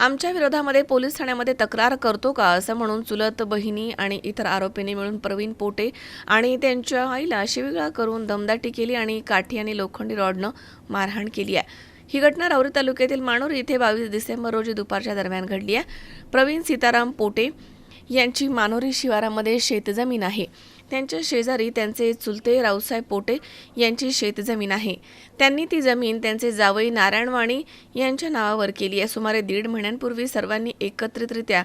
आमच्या विरोधामध्ये पोलीस ठाण्यामध्ये तक्रार करतो का असं म्हणून चुलत बहिणी आणि इतर आरोपींनी मिळून प्रवीण पोटे आणि त्यांच्या आईला शिवीगाळ करून दमदाटी केली आणि काठी आणि लोखंडी रॉडनं मारहाण केली आहे. ही घटना राऊरी तालुक्यातील माणूर इथे बावीस डिसेंबर रोजी दुपारच्या दरम्यान घडली आहे. प्रवीण सीताराम पोटे यांची मानोरी शिवारामध्ये शेतजमीन आहे. त्यांच्या शेजारी त्यांचे चुलते रावसाहेब पोटे यांची शेतजमीन आहे. त्यांनी ती जमीन त्यांचे जावई नारायणवाणी यांच्या नावावर केली आहे. सुमारे दीड महिन्यांपूर्वी सर्वांनी एकत्रितरित्या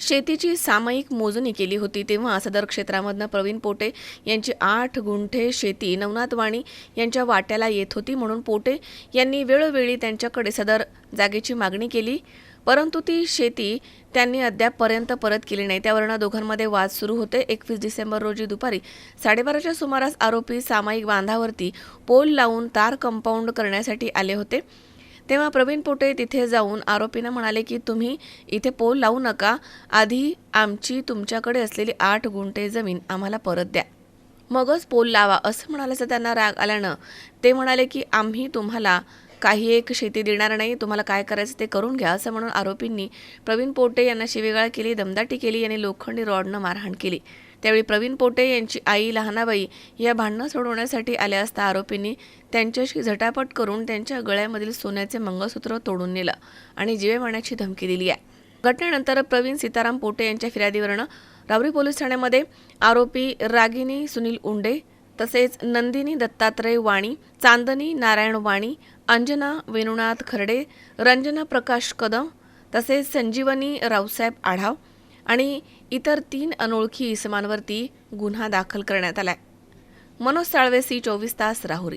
शेतीची सामायिक मोजणी केली होती. तेव्हा सदर क्षेत्रामधनं प्रवीण पोटे यांची आठ गुंठे शेती नवनाथ वाणी यांच्या वाट्याला येत होती म्हणून पोटे यांनी वेळोवेळी त्यांच्याकडे सदर जागेची मागणी केली. परंतु ती शेती त्यांनी अद्यापपर्यंत परत केली नाही. त्यावरनं दोघांमध्ये वाद सुरू होते. एकवीस डिसेंबर रोजी दुपारी साडेबाराच्या सुमारास आरोपी सामायिक बांधावरती पोल लावून तार कंपाऊंड करण्यासाठी आले होते. तेव्हा प्रवीण पोटे तिथे जाऊन आरोपींना म्हणाले की तुम्ही इथे पोल लावू नका. आधी आमची तुमच्याकडे असलेली आठ गुंठे जमीन आम्हाला परत द्या. मगच पोल लावा असं म्हणाल्याचं त्यांना राग आल्यानं ते म्हणाले की आम्ही तुम्हाला काही एक शेती देणार नाही तुम्हाला काय करायचं ते करून घ्या असं म्हणून आरोपींनी प्रवीण पोटे यांना शिवेगाळ केली दमदाटी केली आणि लोखंडी रॉडनं मारहाण केली. त्यावेळी प्रवीण पोटे यांची आई लहानाबाई या भांडणं सोडवण्यासाठी आल्या असता आरोपींनी त्यांच्याशी झटापट करून त्यांच्या गळ्यामधील सोन्याचे मंगळसूत्र तोडून नेलं आणि जीवे मारण्याची धमकी दिली आहे. घटनेनंतर प्रवीण सीताराम पोटे यांच्या फिर्यादीवरनं रावरी पोलीस ठाण्यामध्ये आरोपी रागिनी सुनील उंडे तसेच नंदिनी दत्तात्रय वाणी चांदनी नारायण वाणी अंजना वेणुनाथ खर्डे रंजना प्रकाश कदम तसेच संजीवनी रावसाहेब आढाव आणि इतर तीन अनोळखी इसमांवरती गुन्हा दाखल करण्यात आलाय. मनोज साळवे सी चोवीस तास राहुरी.